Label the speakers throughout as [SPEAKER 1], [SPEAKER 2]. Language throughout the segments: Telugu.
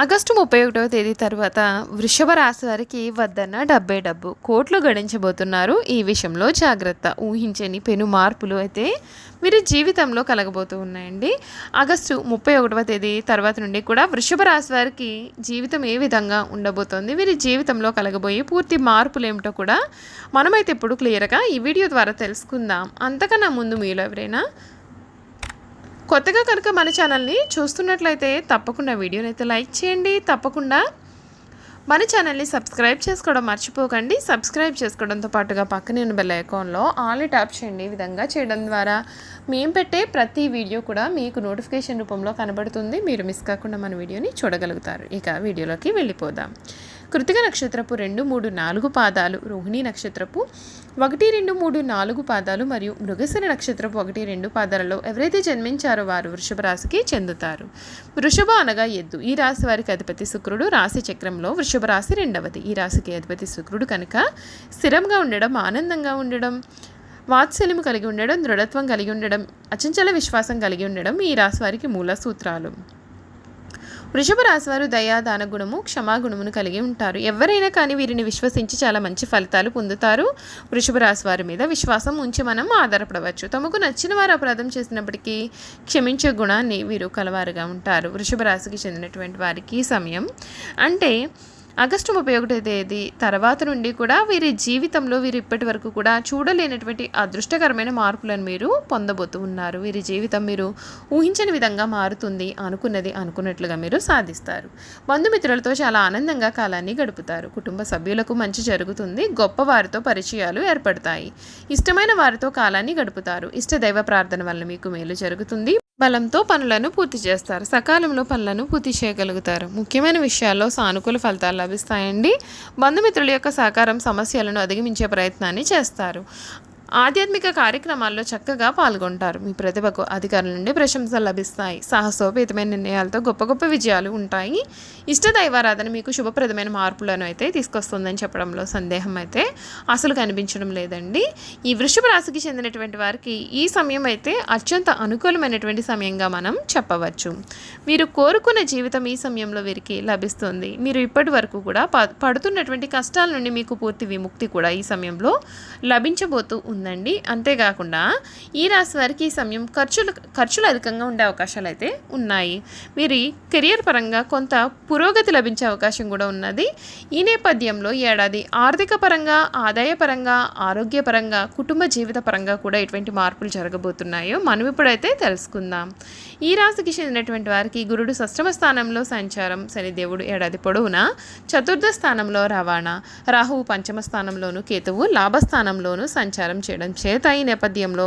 [SPEAKER 1] ఆగస్టు ముప్పై ఒకటవ తేదీ తర్వాత వృషభ రాశి వారికి వద్దన్న డబ్బే డబ్బు. కోట్లు గడించబోతున్నారు ఈ విషయంలో జాగ్రత్త ఊహించని పెను మార్పులు అయితే వీరి జీవితంలో కలగబోతూ ఉన్నాయండి. ఆగస్టు ముప్పై ఒకటవ తేదీ తర్వాత నుండి కూడా వృషభ రాశి వారికి జీవితం ఏ విధంగా ఉండబోతోంది వీరి జీవితంలో కలగబోయే పూర్తి మార్పులు ఏమిటో కూడా మనమైతే ఇప్పుడు క్లియర్గా ఈ వీడియో ద్వారా తెలుసుకుందాం. అంతకన్నా ముందు మీలో ఎవరైనా కొత్తగా కనుక మన ఛానల్ని చూస్తున్నట్లయితే తప్పకుండా వీడియోని అయితే లైక్ చేయండి. తప్పకుండా మన ఛానల్ని సబ్స్క్రైబ్ చేసుకోవడం మర్చిపోకండి. సబ్స్క్రైబ్ చేసుకోవడంతో పాటుగా పక్కనే ఉన్న బెల్ ఐకాన్లో ఆల్ ట్యాప్ చేయండి. ఈ విధంగా చేయడం ద్వారా మేము పెట్టే ప్రతి వీడియో కూడా మీకు నోటిఫికేషన్ రూపంలో కనబడుతుంది. మీరు మిస్ కాకుండా మన వీడియోని చూడగలుగుతారు. ఇక వీడియోలోకి వెళ్ళిపోదాం. కృతిక నక్షత్రపు రెండు మూడు నాలుగు పాదాలు రోహిణి నక్షత్రపు ఒకటి రెండు మూడు నాలుగు పాదాలు మరియు మృగశిర నక్షత్రపు ఒకటి రెండు పాదాలలో ఎవరైతే జన్మించారో వారు వృషభ రాశికి చెందుతారు. వృషభ అనగా ఎద్దు. ఈ రాశి వారికి అధిపతి శుక్రుడు. రాశి చక్రంలో వృషభ రాశి రెండవది. ఈ రాశికి అధిపతి శుక్రుడు కనుక స్థిరంగా ఉండడం ఆనందంగా ఉండడం వాత్సల్యం కలిగి ఉండడం దృఢత్వం కలిగి ఉండడం అచంచల విశ్వాసం కలిగి ఉండడం ఈ రాశి వారికి మూల సూత్రాలు. వృషభ రాశి వారు దయా దాన గుణము క్షమాగుణమును కలిగి ఉంటారు. ఎవరైనా కానీ వీరిని విశ్వసించి చాలా మంచి ఫలితాలు పొందుతారు. వృషభ రాశి వారి మీద విశ్వాసం ఉంచి మనం ఆధారపడవచ్చు. తమకు నచ్చిన వారు అపరాధం చేసినప్పటికీ క్షమించే గుణాన్ని వీరు కలవారుగా ఉంటారు. వృషభ రాశికి చెందినటువంటి వారికి సమయం అంటే ఆగస్టు ముప్పై ఒకటో తేదీ తర్వాత నుండి కూడా వీరి జీవితంలో వీరు ఇప్పటి వరకు కూడా చూడలేనటువంటి అదృష్టకరమైన మార్పులను మీరు పొందబోతూ ఉన్నారు. వీరి జీవితం మీరు ఊహించని విధంగా మారుతుంది అనుకున్నది అనుకున్నట్లుగా మీరు సాధిస్తారు. బంధుమిత్రులతో చాలా ఆనందంగా కాలాన్ని గడుపుతారు. కుటుంబ సభ్యులకు మంచి జరుగుతుంది. గొప్ప వారితో పరిచయాలు ఏర్పడతాయి. ఇష్టమైన వారితో కాలాన్ని గడుపుతారు. ఇష్ట దైవ ప్రార్థన వల్ల మీకు మేలు జరుగుతుంది. బలంతో పనులను పూర్తి చేస్తారు. సకాలంలో పనులను పూర్తి చేయగలుగుతారు. ముఖ్యమైన విషయాల్లో సానుకూల ఫలితాలు లభిస్తాయండి. బంధుమిత్రుల యొక్క సహకారం సమస్యలను అధిగమించే ప్రయత్నాన్ని చేస్తారు. ఆధ్యాత్మిక కార్యక్రమాల్లో చక్కగా పాల్గొంటారు. మీ ప్రతిభకు అధికారుల నుండి ప్రశంసలు లభిస్తాయి. సాహసోపేతమైన నిర్ణయాలతో గొప్ప గొప్ప విజయాలు ఉంటాయి. ఇష్ట దైవారాధన మీకు శుభప్రదమైన మార్పులను అయితే తీసుకొస్తుందని చెప్పడంలో సందేహం అయితే అసలు కనిపించడం లేదండి. ఈ వృషభ రాశికి చెందినటువంటి వారికి ఈ సమయం అయితే అత్యంత అనుకూలమైనటువంటి సమయంగా మనం చెప్పవచ్చు. మీరు కోరుకున్న జీవితం ఈ సమయంలో వీరికి లభిస్తుంది. మీరు ఇప్పటి వరకు కూడా పడుతున్నటువంటి కష్టాల నుండి మీకు పూర్తి విముక్తి కూడా ఈ సమయంలో లభించబోతూ ఉంది. ఉందండి. అంతేకాకుండా ఈ రాశి వారికి ఈ సమయం ఖర్చులు ఖర్చులు అధికంగా ఉండే అవకాశాలు అయితే ఉన్నాయి. వీరి కెరియర్ పరంగా కొంత పురోగతి లభించే అవకాశం కూడా ఉన్నది. ఈ నేపథ్యంలో ఏడాది ఆర్థిక పరంగా ఆదాయ పరంగా ఆరోగ్యపరంగా కుటుంబ జీవిత పరంగా కూడా ఎటువంటి మార్పులు జరగబోతున్నాయో మనం ఇప్పుడైతే తెలుసుకుందాం. ఈ రాశికి చెందినటువంటి వారికి గురుడు సష్టమ స్థానంలో సంచారం శనిదేవుడు ఏడాది పొడవునా చతుర్థ స్థానంలో రవాణా రాహువు పంచమ స్థానంలోను కేతువు లాభస్థానంలోను సంచారం చేయడం చేత ఈ నేపథ్యంలో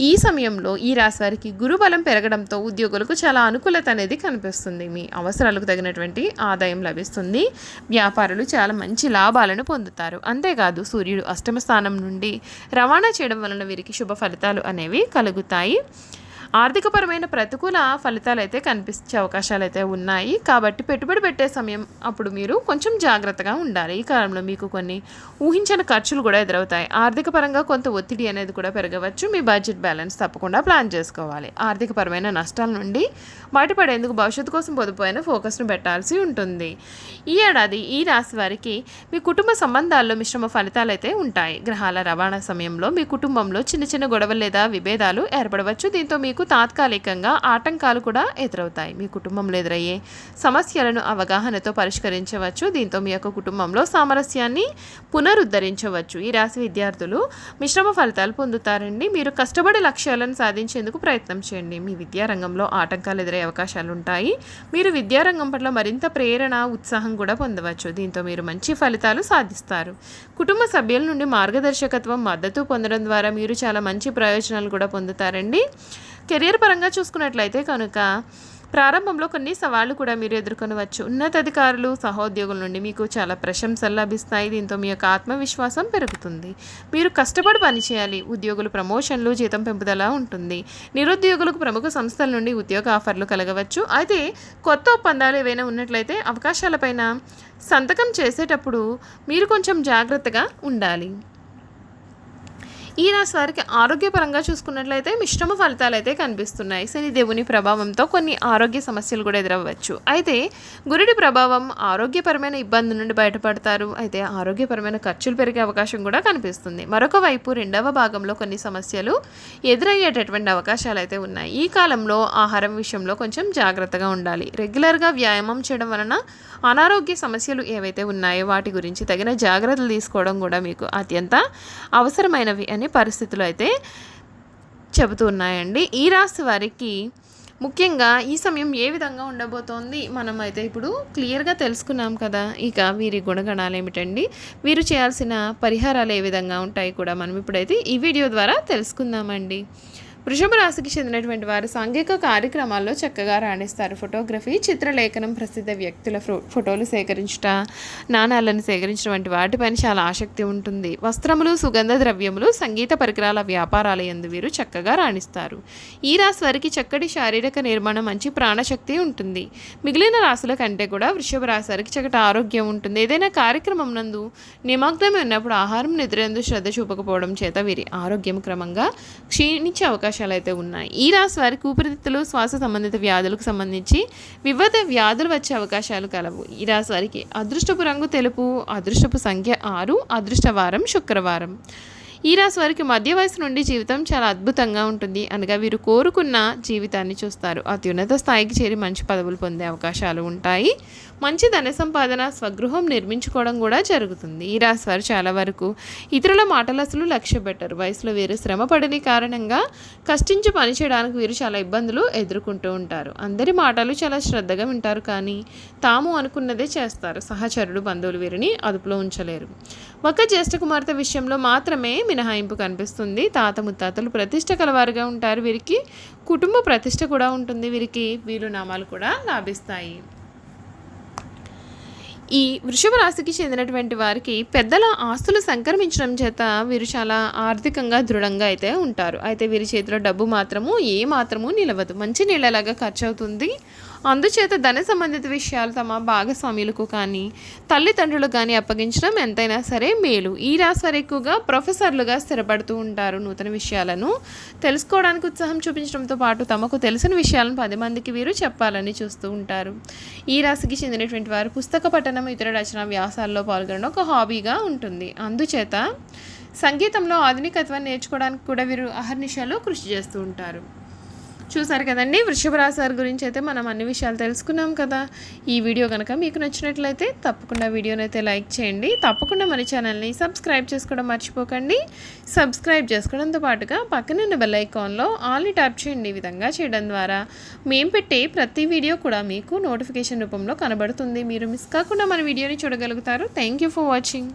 [SPEAKER 1] ఈ సమయంలో ఈ రాశి వారికి గురుబలం పెరగడంతో ఉద్యోగులకు చాలా అనుకూలత అనేది కనిపిస్తుంది. మీ అవసరాలకు తగినటువంటి ఆదాయం లభిస్తుంది. వ్యాపారులు చాలా మంచి లాభాలను పొందుతారు. అంతేకాదు సూర్యుడు అష్టమ స్థానం నుండి రవాణా చేయడం వలన వీరికి శుభ ఫలితాలు అనేవి కలుగుతాయి. ఆర్థికపరమైన ప్రతికూల ఫలితాలు అయితే కనిపించే అవకాశాలు అయితే ఉన్నాయి. కాబట్టి పెట్టుబడి పెట్టే సమయం అప్పుడు మీరు కొంచెం జాగ్రత్తగా ఉండాలి. ఈ కాలంలో మీకు కొన్ని ఊహించని ఖర్చులు కూడా ఎదురవుతాయి. ఆర్థిక పరంగా కొంత ఒత్తిడి అనేది కూడా పెరగవచ్చు. మీ బడ్జెట్ బ్యాలెన్స్ తప్పకుండా ప్లాన్ చేసుకోవాలి. ఆర్థికపరమైన నష్టాల నుండి బయటపడేందుకు భవిష్యత్తు కోసం పొదుపోయిన ఫోకస్ను పెట్టాల్సి ఉంటుంది. ఈ ఏడాది ఈ రాశి వారికి మీ కుటుంబ సంబంధాల్లో మిశ్రమ ఫలితాలు అయితే ఉంటాయి. గ్రహాల రవాణా సమయంలో మీ కుటుంబంలో చిన్న చిన్న గొడవలు లేదా విభేదాలు ఏర్పడవచ్చు. దీంతో మీకు తాత్కాలికంగా ఆటంకాలు కూడా ఎదురవుతాయి. మీ కుటుంబంలో ఎదురయ్యే సమస్యలను అవగాహనతో పరిష్కరించవచ్చు. దీంతో మీ యొక్క కుటుంబంలో సామరస్యాన్ని పునరుద్ధరించవచ్చు. ఈ రాశి విద్యార్థులు మిశ్రమ ఫలితాలు పొందుతారండి. మీరు కష్టపడి లక్ష్యాలను సాధించేందుకు ప్రయత్నం చేయండి. మీ విద్యారంగంలో ఆటంకాలు ఎదురయ్యే అవకాశాలు ఉంటాయి. మీరు విద్యారంగం పట్ల మరింత ప్రేరణ ఉత్సాహం కూడా పొందవచ్చు. దీంతో మీరు మంచి ఫలితాలు సాధిస్తారు. కుటుంబ సభ్యుల నుండి మార్గదర్శకత్వం మద్దతు పొందడం ద్వారా మీరు చాలా మంచి ప్రయోజనాలు కూడా పొందుతారండి. కెరియర్ పరంగా చూసుకున్నట్లయితే కనుక ప్రారంభంలో కొన్ని సవాళ్ళు కూడా మీరు ఎదుర్కొనవచ్చు. ఉన్నతాధికారులు సహోద్యోగుల నుండి మీకు చాలా ప్రశంసలు లభిస్తాయి. దీంతో మీ యొక్క ఆత్మవిశ్వాసం పెరుగుతుంది. మీరు కష్టపడి పనిచేయాలి ఉద్యోగులు ప్రమోషన్లు జీతం పెంపుదల ఉంటుంది. నిరుద్యోగులకు ప్రముఖ సంస్థల నుండి ఉద్యోగ ఆఫర్లు కలగవచ్చు. అయితే కొత్త ఒప్పందాలు ఏవైనా ఉన్నట్లయితే అవకాశాలపైన సంతకం చేసేటప్పుడు మీరు కొంచెం జాగ్రత్తగా ఉండాలి. ఈ రాశి వారికి ఆరోగ్యపరంగా చూసుకున్నట్లయితే మిశ్రమ ఫలితాలు అయితే కనిపిస్తున్నాయి. శని దేవుని ప్రభావంతో కొన్ని ఆరోగ్య సమస్యలు కూడా ఎదురవ్వచ్చు. అయితే గురుడి ప్రభావం ఆరోగ్యపరమైన ఇబ్బంది నుండి బయటపడతారు. అయితే ఆరోగ్యపరమైన ఖర్చులు పెరిగే అవకాశం కూడా కనిపిస్తుంది. మరొక వైపు రెండవ భాగంలో కొన్ని సమస్యలు ఎదురయ్యేటటువంటి అవకాశాలు అయితే ఉన్నాయి. ఈ కాలంలో ఆహారం విషయంలో కొంచెం జాగ్రత్తగా ఉండాలి. రెగ్యులర్గా వ్యాయామం చేయడం వలన అనారోగ్య సమస్యలు ఏవైతే ఉన్నాయో వాటి గురించి తగిన జాగ్రత్తలు తీసుకోవడం కూడా మీకు అత్యంత అవసరమైనవి అని పరిస్థితులు అయితే చెబుతూ ఉన్నాయండి ఈ రాశి వారికి ముఖ్యంగా ఈ సమయం ఏ విధంగా ఉండబోతోంది మనం అయితే ఇప్పుడు క్లియర్గా తెలుసుకున్నాం కదా. ఇక వీరి గుణగణాలు ఏమిటండి? వీరు చేయాల్సిన పరిహారాలు ఏ విధంగా ఉంటాయి కూడా మనం ఇప్పుడైతే ఈ వీడియో ద్వారా తెలుసుకుందామండి. వృషభ రాశికి చెందినటువంటి వారు సాంఘిక కార్యక్రమాల్లో చక్కగా రాణిస్తారు. ఫోటోగ్రఫీ చిత్రలేఖనం ప్రసిద్ధ వ్యక్తుల ఫో- ఫోటోలు సేకరించుట నాణాలను సేకరించడం వంటి వాటిపైన చాలా ఆసక్తి ఉంటుంది. వస్త్రములు సుగంధ ద్రవ్యములు సంగీత పరికరాల వ్యాపారాల యందు వీరు చక్కగా రాణిస్తారు. ఈ రాశి వారికి చక్కటి శారీరక నిర్మాణం మంచి ప్రాణశక్తి ఉంటుంది. మిగిలిన రాశుల కంటే కూడా వృషభ రాశి వారికి చక్కటి ఆరోగ్యం ఉంటుంది. ఏదైనా కార్యక్రమం నందు నిమగ్నమై ఉన్నప్పుడు ఆహారం నిద్రందు శ్రద్ధ చూపకపోవడం చేత వీరి ఆరోగ్యం క్రమంగా క్షీణించే అవకాశం అవకాశాలు అయితే ఉన్నాయి. ఈ రాశి వారికి ఊపిరితిత్తులు శ్వాస సంబంధిత వ్యాధులకు సంబంధించి వివిధ వ్యాధులు వచ్చే అవకాశాలు కలవు. ఈ రాశి వారికి అదృష్టపు రంగు తెలుపు అదృష్టపు సంఖ్య ఆరు అదృష్టవారం శుక్రవారం. ఈ రాశి వారికి మధ్య వయసు నుండి జీవితం చాలా అద్భుతంగా ఉంటుంది. అనగా వీరు కోరుకున్న జీవితాన్ని చూస్తారు. అత్యున్నత స్థాయికి చేరి మంచి పదవులు పొందే అవకాశాలు ఉంటాయి. మంచి ధన సంపాదన స్వగృహం నిర్మించుకోవడం కూడా జరుగుతుంది. ఈ రాశి వారు చాలా వరకు ఇతరుల మాటలు అసలు లక్ష్య పెట్టరు వయసులో వీరు శ్రమ పడని కారణంగా కష్టించి పని చేయడానికి వీరు చాలా ఇబ్బందులు ఎదుర్కొంటూ ఉంటారు. అందరి మాటలు చాలా శ్రద్ధగా వింటారు కానీ తాము అనుకున్నదే చేస్తారు. సహచరుడు బంధువులు వీరిని అదుపులో ఉంచలేరు. ఒక జ్యేష్ఠ కుమార్తె విషయంలో మాత్రమే మినహాయింపు కనిపిస్తుంది. తాత ముత్తాతలు ప్రతిష్ట కలవారుగా ఉంటారు. వీరికి కుటుంబ ప్రతిష్ట కూడా ఉంటుంది. వీరికి వీలునామాలు కూడా లాభిస్తాయి. ఈ వృషభ రాశికి చెందినటువంటి వారికి పెద్దల ఆస్తులు సంక్రమించడం చేత వీరు చాలా ఆర్థికంగా దృఢంగా అయితే ఉంటారు. అయితే వీరి చేతిలో డబ్బు మాత్రము ఏ మాత్రము నిలవదు. మంచి నీళ్ళలాగా ఖర్చు అవుతుంది అందుచేత ధన సంబంధిత విషయాలు తమ భాగస్వామ్యులకు కానీ తల్లిదండ్రులకు కానీ అప్పగించడం ఎంతైనా సరే మేలు. ఈ రాశి వారు ఎక్కువగా ప్రొఫెసర్లుగా స్థిరపడుతూ ఉంటారు నూతన విషయాలను. తెలుసుకోవడానికి ఉత్సాహం చూపించడంతో పాటు తమకు తెలిసిన విషయాలను పది మందికి వీరు చెప్పాలని చూస్తూ ఉంటారు. ఈ రాశికి చెందినటువంటి వారు పుస్తక పఠనం ఇతర రచన వ్యాసాల్లో పాల్గొనడం ఒక హాబీగా ఉంటుంది. అందుచేత సంగీతంలో ఆధునికత్వాన్ని నేర్చుకోవడానికి కూడా వీరు అహర్నిశలు కృషి చేస్తూ ఉంటారు. చూసారు కదండి? వృషభ రాశి వారి గురించి అయితే మనం అన్ని విషయాలు తెలుసుకున్నాం కదా. ఈ వీడియో కనుక మీకు నచ్చినట్లయితే తప్పకుండా వీడియోని అయితే లైక్ చేయండి. తప్పకుండా మన ఛానల్ని సబ్స్క్రైబ్ చేసుకోవడం మర్చిపోకండి. సబ్స్క్రైబ్ చేసుకోవడంతో పాటుగా పక్కనున్న బెల్ ఐకాన్లో ఆల్ని ట్యాప్ చేయండి ఈ విధంగా చేయడం ద్వారా. మేము పెట్టే ప్రతి వీడియో కూడా మీకు నోటిఫికేషన్ రూపంలో కనబడుతుంది. మీరు మిస్ కాకుండా మన వీడియోని చూడగలుగుతారు. Thank you for watching.